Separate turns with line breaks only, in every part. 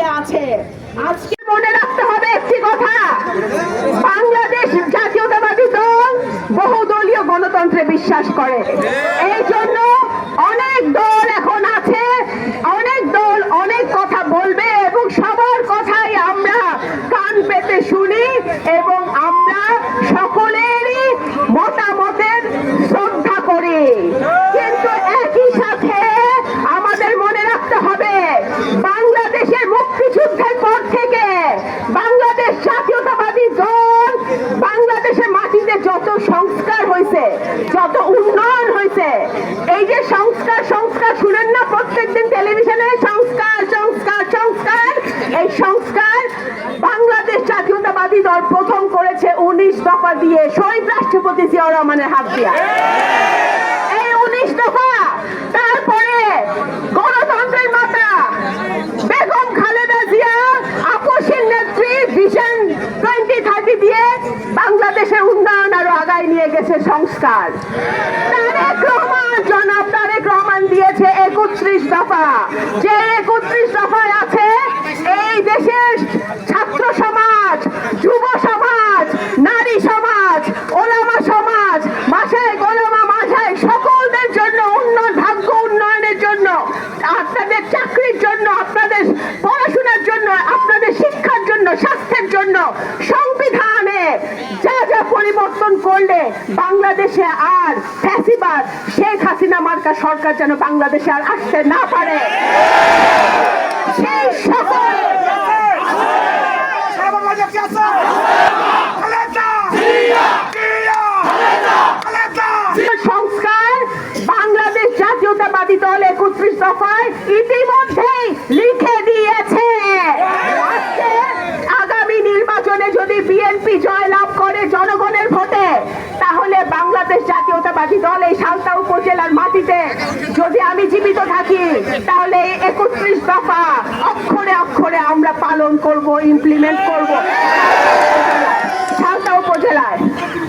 দাঁড়িয়ে আছে। আজকে মনে রাখতে হবে একটি কথা। বাংলাদেশ জাতীয়তাবাদী দল বহুদলীয় গণতন্ত্রে বিশ্বাস করে এই জন্য অনেক দল এখন আছে অনেক দল অনেক কথা বলবে এবং সবার কথাই আমরা কান পেতে শুনি এবং আমরা সকলেরই মতামতের শ্রদ্ধা করি কিন্তু একই সাথে আমাদের মনে রাখতে হবে বাংলাদেশের মুক্তিযুদ্ধের পর থেকে বাংলাদেশ জাতীয়তাবাদী দল বাংলাদেশের মাটিতে যত সংস্কার হয়েছে যত উন্নয়ন হয়েছে এই যে সংস্কার সংস্কার শুনেন না প্রত্যেকদিন টেলিভিশনে, সংস্কার সংস্কার সংস্কার, এই সংস্কার বাংলাদেশ জাতীয়তাবাদী দল প্রথম করেছে উনিশ দফা দিয়ে শহীদ রাষ্ট্রপতি জিয়াউর রহমানের হাত দিয়া। এই উনিশ দফা, তারপরে গণতন্ত্রের মাতা বেগম খালেদা জিয়া, আপসের নেত্রী ভিশন টোয়েন্টি থার্টি দিয়ে বাংলাদেশের নিয়ে গেছে সংস্কার। তারেক রহমান, জনাব তারেক রহমান দিয়েছে একত্রিশ দফা। যে একত্রিশ দফায় আছে, এই দেশের করলে বাংলাদেশে আর ফ্যাসিবাদ, শেখ হাসিনা মার্কা সরকার যেন বাংলাদেশে আর আসতে না পারে। সংস্কার বাংলাদেশ জাতীয়তাবাদী ইতিমধ্যেই লিখে দিয়েছে। আগামী নির্বাচনে যদি বিএনপি জয়লাভ করে জনগণের ভোটে বাংলাদেশ জাতীয়তাবাদী দল এই সালতা উপজেলার মাটিতে যদি আমি জীবিত থাকি, তাহলে এই একত্রিশ দফা অক্ষরে অক্ষরে আমরা পালন করব ইমপ্লিমেন্ট করব। সালতা উপজেলায়।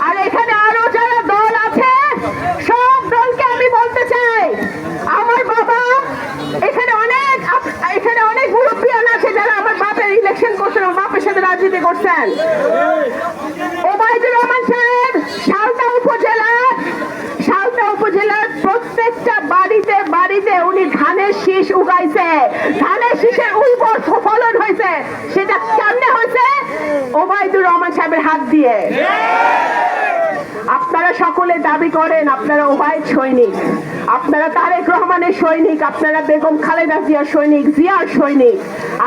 আর এখানে আরও যারা দল আছে, সব দলকে আমি বলতে চাই, আমার বাবা এখানে অনেক এখানে অনেক মুরব্বিয়ান আছে যারা আমার বাপের ইলেকশন করছেন বাপের সাথে রাজনীতি করছেন। ওবায়দুর রহমান সাহেব সালতা উপজেলা সালতা উপজেলার প্রত্যেকটা বাড়িতে বাড়িতে উনি ধানের শীষ উগাইছে। ধানের শীষের উর্বর ফলন হয়েছে। সেটা কেমনে হয়েছে? ওবায়দুর রহমান সাহেবের হাত দিয়ে। আপনারা সকলে দাবি করেন, আপনারা ওবায়দ সৈনিক। আপনারা তারেক রহমানের সৈনিক, আপনারা বেগম খালেদা জিয়ার সৈনিক জিয়ার সৈনিক।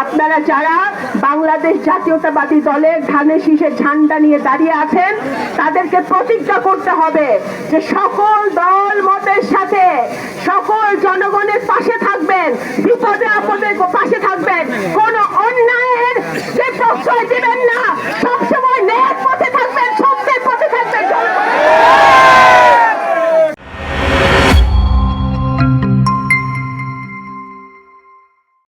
আপনারা যারা বাংলাদেশ জাতীয়তাবাদী দলের ধানের শীষের ঝান্ডা নিয়ে দাঁড়িয়ে আছেন, তাদেরকে প্রতিজ্ঞা করতে হবে যে সকল দল পাশে থাকবেন কোন